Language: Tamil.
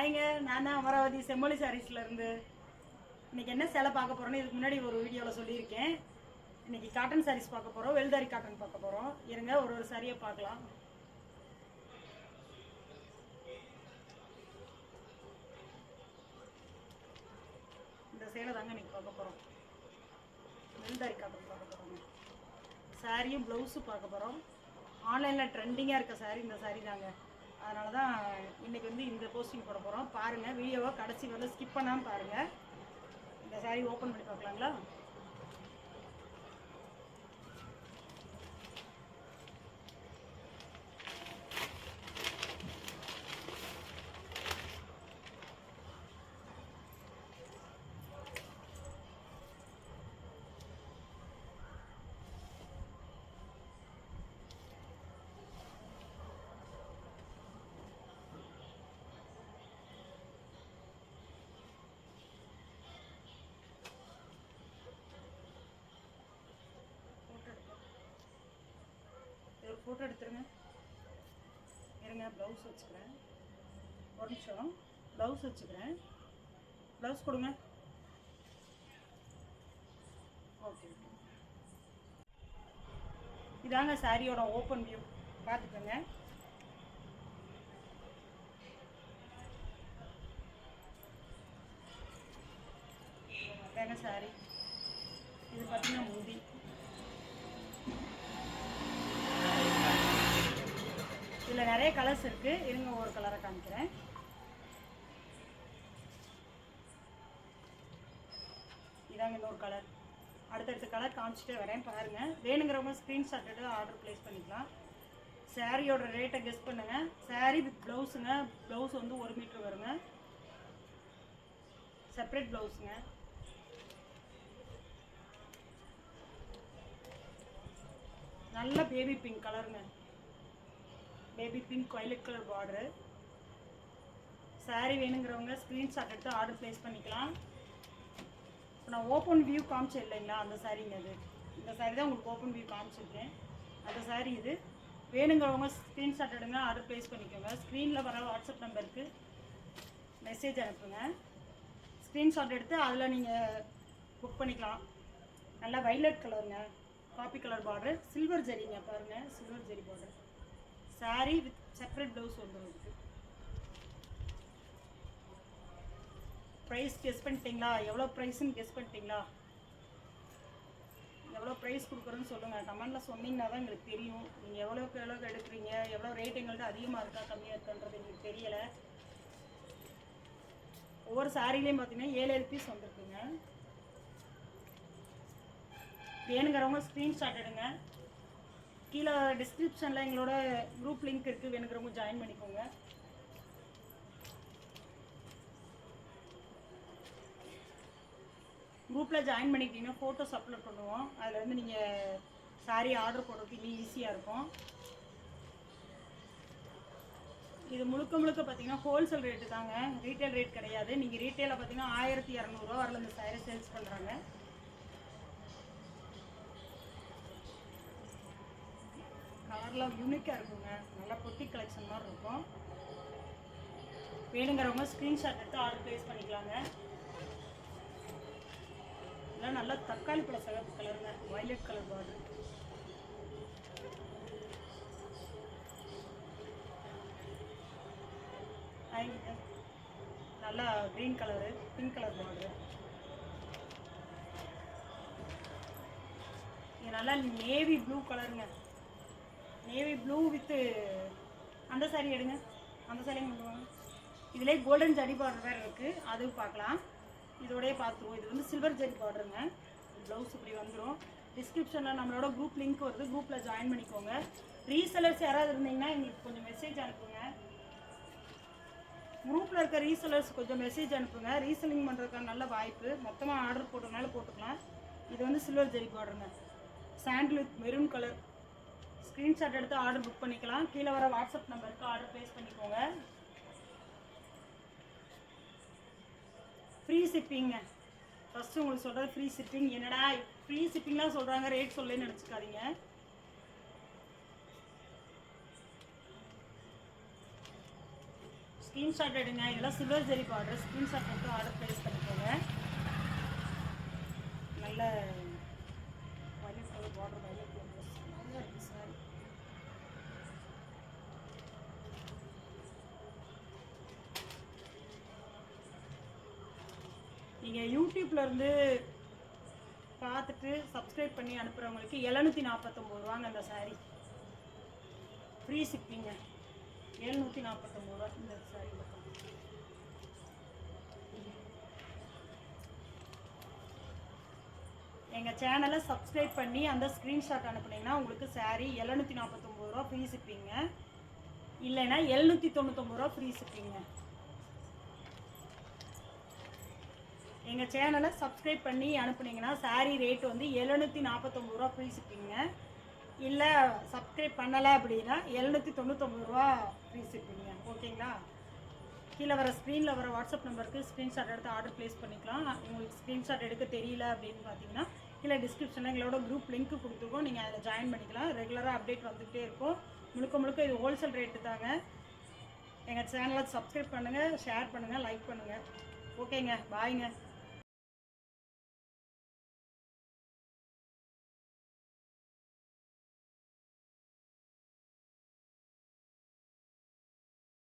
ஹாய்ங்க நான் தான் அமராவதி செம்மொழி சாரீஸ்லேருந்து இன்றைக்கி இன்னைக்கு என்ன சேலை பார்க்க போகிறோன்னு இதுக்கு முன்னாடி ஒரு வீடியோவில் சொல்லியிருக்கேன். இன்றைக்கி காட்டன் சாரீஸ் பார்க்க போகிறோம் வெல்தாரி காட்டன் பார்க்க போகிறோம் இருங்க ஒரு ஒரு சாரியை பார்க்கலாம். இந்த சேலை தாங்க இன்னைக்கு பார்க்க போகிறோம் வெல்தாரி காட்டன் பார்க்க போகிறோம் சாரியும் ப்ளவுஸும் பார்க்க போகிறோம் ஆன்லைனில் ட்ரெண்டிங்காக இருக்க சாரி இந்த சாரி தாங்க. அதனால தான் இன்றைக்கி வந்து இந்த போஸ்டிங் போட போகிறோம் பாருங்கள் வீடியோவை கடைசி வரல ஸ்கிப் பண்ணாமல் பாருங்கள் இந்த சாரி ஓப்பன் பண்ணி பார்க்கலாங்களா ஃபோட்டோ எடுக்க ஒரு ஃபோட்டோ எடுத்துருங்க. இருங்க ப்ளவுஸ் வச்சுக்கிறேன். ஒரு நிமிஷம். ப்ளவுஸ் வச்சுக்கிறேன். ப்ளவுஸ் கொடுங்க. ஓகே இதாங்க சாரியோட ஓப்பன் வியூ பார்த்துக்கோங்க. இதாங்க சாரி இது பார்த்தீங்கன்னா முடி. நிறைய கலர்ஸ் இருக்கு. இருங்க ஒரு கலரை காமிக்கிறேன். இதாங்க இன்னொரு கலர் அடுத்தடுத்த கலர் காமிச்சிட்டே வரேன் பாருங்க. வேணுங்கிறவங்க ஸ்க்ரீன்ஷாட் எடுத்து ஆர்டர் ப்ளேஸ் பண்ணிக்கலாம். சாரியோட ரேட்டை கெஸ் பண்ணுங்க. சாரி வித் ப்ளவுஸுங்க ப்ளவுஸ் வந்து ஒரு மீட்டர் வருங்க. செப்பரேட் ப்ளவுஸுங்க நல்ல பேபி பிங்க் கலருங்க baby pink violet colour border saree வேணுங்கிறவங்க ஸ்க்ரீன்ஷாட் எடுத்து ஆர்டர் ப்ளேஸ் பண்ணிக்கலாம். இப்போ நான் ஓப்பன் வியூ காமிச்சேன் இல்லைங்களா அந்த சாரீங்க அது இந்த saree தான் உங்களுக்கு ஓப்பன் வியூ காமிச்சிருக்கேன். அந்த saree இது. வேணுங்கிறவங்க ஸ்க்ரீன்ஷாட் எடுங்க ஆர்டர் ப்ளேஸ் பண்ணிக்கோங்க. ஸ்க்ரீனில் வர வாட்ஸ்அப் நம்பருக்கு மெசேஜ் அனுப்புங்க. ஸ்க்ரீன்ஷாட் எடுத்து அதில் நீங்கள் புக் பண்ணிக்கலாம். நல்லா வைலட் கலருங்க காப்பி கலர் பார்டர் சில்வர் ஜரிங்க பாருங்கள் silver zari border saree with separate blouse வந்துடும் இதுக்கு ப்ரைஸ் கெஸ் பண்ணிட்டீங்களா எவ்வளோ ப்ரைஸ்ன்னு கெஸ் பண்ணிட்டீங்களா? எவ்வளோ ப்ரைஸ் கொடுக்குறோன்னு சொல்லுங்கள் கமெண்டில் சொன்னீங்கன்னா தான் எங்களுக்கு தெரியும். நீங்கள் எவ்வளோக்கு எவ்வளோக்கு எடுக்கிறீங்க? எவ்வளோ ரேட் எங்கள்கிட்ட அதிகமாக இருக்கா கம்மியாக இருக்கான்றது எங்களுக்கு தெரியலை. ஒவ்வொரு சாரிலையும் பார்த்தீங்கன்னா ஏழு ஏழு பீஸ் வந்திருக்குங்க. வேணுங்கிறவங்க ஸ்க்ரீன்ஷாட் எடுங்க. கீழே டிஸ்கிரிப்ஷனில் எங்களோட குரூப் லிங்க் இருக்குது வேணுங்கிறவங்க ஜாயின் பண்ணிக்கோங்க. குரூப்பில் ஜாயின் பண்ணிக்கிட்டீங்கன்னா ஃபோட்டோஸ் அப்லோட் பண்ணுவோம். அதில் வந்து நீங்கள் சாரீ ஆர்டர் போடுறதுக்கு இன்னும் ஈஸியாக இருக்கும். இது முழுக்க முழுக்க பார்த்தீங்கன்னா ஹோல்சேல் ரேட்டு தாங்க. ரீட்டைல் ரேட் கிடையாது. நீங்கள் ரீட்டைலில் பார்த்தீங்கன்னா ஆயிரத்தி இரநூறுவா வரல இந்த சாரீ சேல்ஸ் பண்ணுறாங்க கலர்லாம் யூனிக்காக இருக்குங்க. நல்லா பொட்டி கலெக்ஷன் மாதிரி இருக்கும். வேணுங்கிறவங்க ஸ்க்ரீன்ஷாட் எடுத்து ஆர்டர் ப்ளேஸ் பண்ணிக்கலாங்க. இதெல்லாம் நல்லா தக்காளி பழ சிவப்பு கலருங்க வயலட் கலர் பார்டர் நல்லா green colour pink colour border இது நல்லா நேவி ப்ளூ கலருங்க நேவி ப்ளூ வித்து அந்த saree எடுங்க. அந்த சாரியும் கொண்டு வாங்க. இதிலே கோல்டன் ஜரி பார்டர் வேறு இருக்குது அதுவும் பார்க்கலாம். இதோடய பார்த்துருவோம். இது வந்து சில்வர் ஜரி பார்டருங்க ப்ளவுஸ் இப்படி வந்துடும் டிஸ்கிரிப்ஷனில் நம்மளோட குரூப் லிங்க் வருது. குரூப்பில் ஜாயின் பண்ணிக்கோங்க. ரீசெலர்ஸ் யாராவது இருந்தீங்கன்னா எங்களுக்கு கொஞ்சம் மெசேஜ் அனுப்புங்க. குரூப்பில் இருக்க ரீசெலர்ஸ் கொஞ்சம் மெசேஜ் அனுப்புங்க. ரீசெல்லிங் பண்ணுறதுக்கான நல்ல வாய்ப்பு. மொத்தமாக ஆர்டர் போட்டதுனால போட்டுக்கலாம். இது வந்து silver zari பார்டருங்க sandal with maroon colour screenshot எடுத்து ஆர்டர் புக் பண்ணிக்கலாம். கீழே வர வாட்ஸ்அப் நம்பருக்கு ஆர்டர் ப்ளேஸ் பண்ணிக்கோங்க. ஃப்ரீ ஷிப்பிங்க ஃபஸ்ட்டு உங்களுக்கு சொல்கிறது ஃப்ரீ ஷிப்பிங் என்னடா ஃப்ரீ ஷிப்பிங்லாம் சொல்கிறாங்க ரேட் சொல்லேன்னு நினச்சிக்காதீங்க. ஸ்க்ரீன்ஷாட் எடுங்க. இதெல்லாம் சில்வர் ஜெரி பார்டர் ஸ்க்ரீன்ஷாட் எடுத்து ஆர்டர் ப்ளேஸ் பண்ணிக்கோங்க நல்ல violet colour border violet colour நல்லா இருக்கு சாரி நீங்கள் யூடியூப்லேருந்து பார்த்துட்டு சப்ஸ்கிரைப் பண்ணி அனுப்புகிறவங்களுக்கு எழுநூற்றி நாற்பத்தொம்பது ரூபாங்க அந்த சாரி ஃப்ரீ ஷிப்பிங்க எழுநூற்றி நாற்பத்தொம்பது ரூபா இந்த சாரி மட்டும். எங்கள் சேனலை சப்ஸ்கிரைப் பண்ணி அந்த ஸ்க்ரீன்ஷாட் அனுப்புனீங்கன்னா உங்களுக்கு சாரி எழுநூற்றி நாற்பத்தொம்போது ரூபா ஃப்ரீ ஷிப்பிங்க இல்லைன்னா எழுநூற்றி தொண்ணூத்தொம்பது ரூபா ஃப்ரீ ஷிப்பிங்க எங்கள் சேனலை சப்ஸ்கிரைப் பண்ணி அனுப்புனீங்கன்னா சாரீ ரேட் வந்து எழுநூற்றி நாற்பத்தொம்பது ரூபா ஃப்ரீ ஷிப்பிங்க இல்லை சப்ஸ்கிரைப் பண்ணலை அப்படின்னா எழுநூற்றி தொண்ணூத்தொம்பது ரூபா ஃப்ரீ ஷிப்பிங்க ஓகேங்களா கீழே வர ஸ்க்ரீனில் வர வாட்ஸ்அப் நம்பருக்கு ஸ்க்ரீன்ஷாட் எடுத்து ஆர்டர் ப்ளேஸ் பண்ணிக்கலாம். உங்களுக்கு ஸ்க்ரீன்ஷாட் எடுக்க தெரியல அப்படின்னு பார்த்தீங்கன்னா கீழே டிஸ்கிரிப்ஷனில் எங்களோட குரூப் லிங்க் கொடுத்துருக்கோம். நீங்கள் அதில் ஜாயின் பண்ணிக்கலாம். ரெகுலராக அப்டேட் வந்துகிட்டே இருக்கும். முழுக்க முழுக்க இது ஹோல்சேல் ரேட்டு தாங்க. எங்கள் சேனலை சப்ஸ்கிரைப் பண்ணுங்கள் ஷேர் பண்ணுங்கள் லைக் பண்ணுங்கள் ஓகேங்க பாய்ங்க